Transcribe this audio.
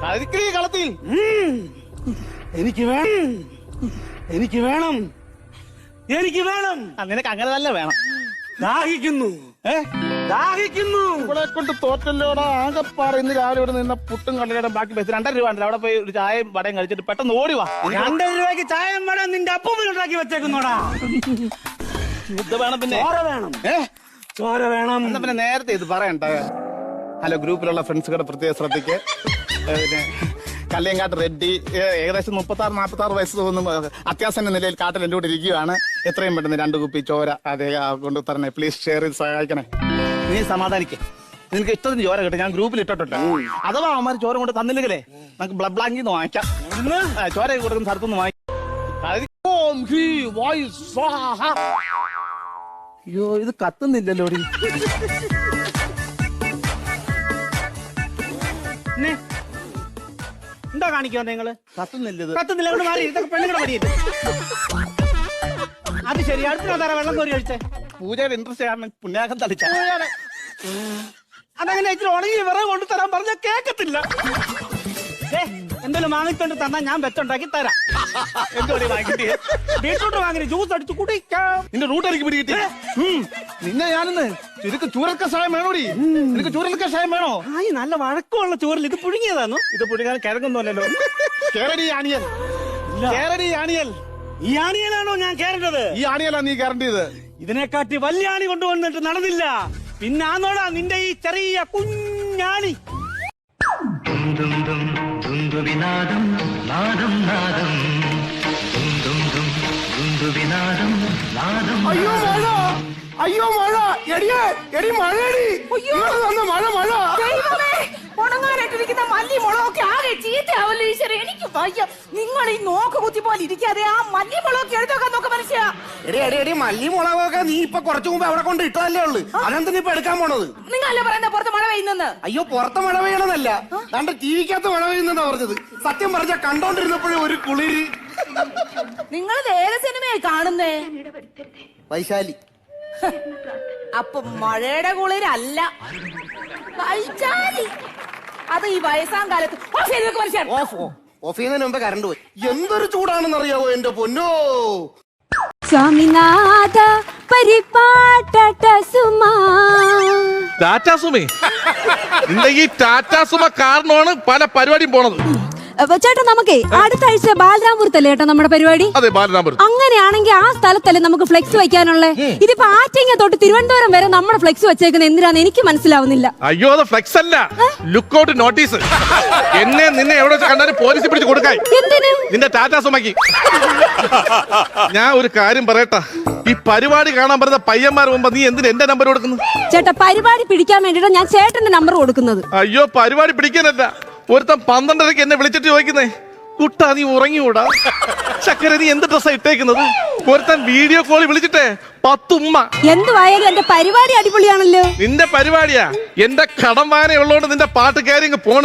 കളത്തിൽ. എനിക്ക് വേണം എനിക്ക് വേണം. എനിക്ക് വേണം. നിനക്ക് അങ്ങനെ തന്നെ വേണം. ദാഹിക്കുന്നു. ഏ? ദാഹിക്കുന്നു. ഇവിടെ കൊണ്ട് തോറ്റല്ലോടാ. ആകെപ്പാറ ഇന്ന് രാവിലെ ഇവിടെ നിന്ന പുട്ടും കടലയുടെ ബാക്കി പൈസ രണ്ടര രൂപ ഉണ്ട് അവിടെ പോയി ഒരു ചായയും വടയും കഴിച്ചിട്ട് പെട്ടെന്ന് ഓടി വാ. രണ്ടര രൂപയ്ക്ക് ചായയും വടയും നിന്റെ അപ്പം ഉണ്ടാക്കി വെച്ചേക്കുന്നോടാ. ഇത് വേണം പിന്നെ. ചോര വേണം. ഏ? ചോര വേണം. എന്നാ പിന്നെ നേരത്തെ ഇത് പറയണ്ട. ഹലോ ഗ്രൂപ്പിലുള്ള ഫ്രണ്ട്സുകളുടെ പ്രത്യേക ശ്രദ്ധിക്കുക ഏ, പിന്നെ കല്ലിയങ്കാട്ട് റെഡ്ഡി ഏകദേശം മുപ്പത്തി ആറ് നാൽപ്പത്തി ആറ് വയസ്സ് തോന്നുന്നു. അത്യാസന്ന നിലയിൽ കാട്ടിൽ എന്റെ കൂടെ ഇരിക്കുകയാണ് എത്രയും പെട്ടെന്ന് രണ്ട് കുപ്പി ചോര അതേ കൊണ്ട് തരണേ. പ്ലീസ് ഷെയർ ചെയ്ത് സഹായിക്കണേ. നീ സമാധാനിക്കേ. നിനക്ക് ഇഷ്ടത്തിന് ചോര കിട്ടും. ഞാൻ ഗ്രൂപ്പിൽ ഇട്ടിട്ടുണ്ട്. അഥവാ അവന്മാർ ചോര കൊണ്ട് തന്നില്ലെങ്കിലേ നമുക്ക് ബ്ലഡ് ബ്ലാങ്കിൽ നിന്ന് വാങ്ങിക്കാം. ചോര കൊടുക്കുന്ന സ്ഥലത്തുനിന്ന് വാങ്ങിക്കാം. സ്വാഹ. അയ്യോ ഇത് കത്തുന്നില്ലല്ലോ ഡി. എന്താ കാണിക്കുക നിങ്ങൾ? കത്തുന്നില്ല ഇത് കത്തുന്നില്ല മാറി ഇതൊക്കെ മടിയല്ലേ അത് ശരി അടുത്ത വെള്ളം കോരി കഴിച്ചേ പൂജയുടെ ഇൻട്രസ്റ്റ് കാരണം പുണ്യാകം തളിച്ച അതങ്ങനെ ഇച്ചിരി ഉണങ്ങി വിറക് കൊണ്ടുതരാൻ പറഞ്ഞ കേക്കത്തില്ല. ഏ, എന്തേലും വാങ്ങിക്കൊണ്ട് തന്നാ ഞാൻ വെച്ചുണ്ടാക്കി തരാം. എന്തോടി വാങ്ങിട്ടേ ബീട്രൂട്ട് വാങ്ങി ജ്യൂസ് അടിച്ച് കുടിക്കാം. നിന്റെ റൂട്ട് എനിക്ക് പിടികിട്ടി. നിന്നെ ഞാനിന്ന് ചുരുക്ക് ചൂരൽക്ക സഹായം വേണോടി? നിനക്ക് ചൂരൽക്ക സഹായം വേണോ? ആയി നല്ല വഴക്കമുള്ള ചോറിൽ ഇത് പുഴുങ്ങിയതാന്നു? ഇത് പുഴുങ്ങാൻ കിഴങ്ങുന്നല്ലോ കേരടി ആണിയൽ കേരടി ആണിയൽ. ഈ ആണിയലാണോ ഞാൻ കേറേണ്ടത് ഈ ആണിയലാ നീ കയറേണ്ടത് ഇതിനെക്കാട്ടി വലിയ ആണി കൊണ്ടുവന്നിട്ട് നടന്നില്ല. പിന്നെ ആന്നോടാ നിന്റെ ഈ ചെറിയ കുഞ്ഞാണി. துந்துவிநாதம் நாதம் நாதம். துந்தும் தும் துந்துவிநாதம் நாதம் ஐயோ மழை! ஐயோ மழை! எடியே எடி மழை ஐயோ! அந்த மழை மழை! ആകെ ഈശ്വര എനിക്ക് വയ്യ. നിങ്ങൾ ഈ നോക്ക് കുത്തി പോലെ ഇരിക്കാതെ ആ മല്ലി മുളകൊക്കെ എടുത്തൊക്കെ നോക്ക് മനുഷ്യ. എടി എടി എടി മല്ലി നീ ഇപ്പൊ കുറച്ചു മുമ്പ് അവിടെ കൊണ്ട് ഇട്ടതല്ലേ ഉള്ളു. അതെന്തിനാ ഇപ്പൊ എടുക്കാൻ പോണത്? നിങ്ങളല്ലേ പറയുന്ന പുറത്ത് മഴ പെയ്യുന്നെന്ന്? അയ്യോ പുറത്ത് മഴ പെയ്യണമെന്നല്ല ദാണ്ട് ടി വിക്കകത്ത് മഴ പെയ്യുന്നെന്നാ പറഞ്ഞത്. സത്യം പറഞ്ഞ കണ്ടോണ്ടിരുന്നപ്പോഴും ഒരു കുളിര്. നിങ്ങൾ ഏത് സിനിമയായി കാണുന്നേ? വൈശാലി. അപ്പൊ മഴയുടെ കുളിരല്ല. വൈശാലി. അത് ഈ വയസ്സാം കാലത്ത്. ഓ, ശരി, നിൽക്ക് മനുഷ്യൻ. ഓഫ് ഓ- ഓഫ് ചെയ്യുന്നതിന് മുമ്പ് കറണ്ട് പോയി. എന്തൊരു ചൂടാണെന്ന് അറിയാവോ എന്റെ പൊന്നോ? സ്വാമിനാഥ പരിപാട്ട സുമാ. ടാറ്റാസുമേ നിന്റെ ഈ ടാറ്റാസുമ കാരണമാണ് പല പരിപാടിയും പോണത്. ചേട്ടാ നമുക്കേ അടുത്ത ആഴ്ച ബാലരാമപുരത്തല്ലേ ചേട്ടാ നമ്മുടെ പരിപാടി? അതെ അങ്ങനെയാണെങ്കിൽ ആ സ്ഥലത്തല്ലേ നമുക്ക് ഫ്ലെക്സ് വെക്കാനുള്ളേ ഇതിപ്പോ ആറ്റിങ്ങ തൊട്ട് തിരുവനന്തപുരം വരെ നമ്മുടെ ഫ്ലെക്സ് വെച്ചേക്കുന്ന എന്തിനാന്ന് എനിക്ക് മനസ്സിലാവുന്നില്ല. അയ്യോ അത് ഫ്ലെക്സ് അല്ല. ലുക്ക് ഔട്ട് നോട്ടീസ് എന്നെ നിന്നെ എവിടെ വെച്ച് കണ്ടാലും പോലീസ് പിടിച്ച് കൊടുക്കായി. എന്തിനു? നിന്റെ ടാറ്റാസുമയ്ക്ക് ഞാൻ ഒരു കാര്യം പറയട്ടാ. ഈ പരിപാടി കാണാൻ പറഞ്ഞ പയ്യന്മാർ മുമ്പ് നീ എന്തിന് എന്റെ നമ്പർ കൊടുക്കുന്നു? ചേട്ടാ പരിപാടി പിടിക്കാൻ വേണ്ടിട്ടാണ് ഞാൻ ചേട്ടന്റെ നമ്പർ കൊടുക്കുന്നത്. അയ്യോ പരിപാടി പിടിക്കാനല്ല. ഒരുത്തൻ പന്ത്രണ്ടരക്ക് എന്നെ വിളിച്ചിട്ട് ചോദിക്കുന്നേ കുട്ടാ നീ ഉറങ്ങികൂടാ ചക്കര നീ എന്ത് ഡ്രസ്സാ ഇട്ടേക്കുന്നത്? ഒരുത്തൻ വീഡിയോ കോളിൽ വിളിച്ചിട്ടേ പത്തുമ്മ. എന്തുവായാലും എന്റെ പരിപാടി അടിപൊളിയാണല്ലോ. നിന്റെ പരിപാടിയാ. എന്റെ കടം വായന ഉള്ളോണ്ട് നിന്റെ പാട്ട് കയറി പോണ.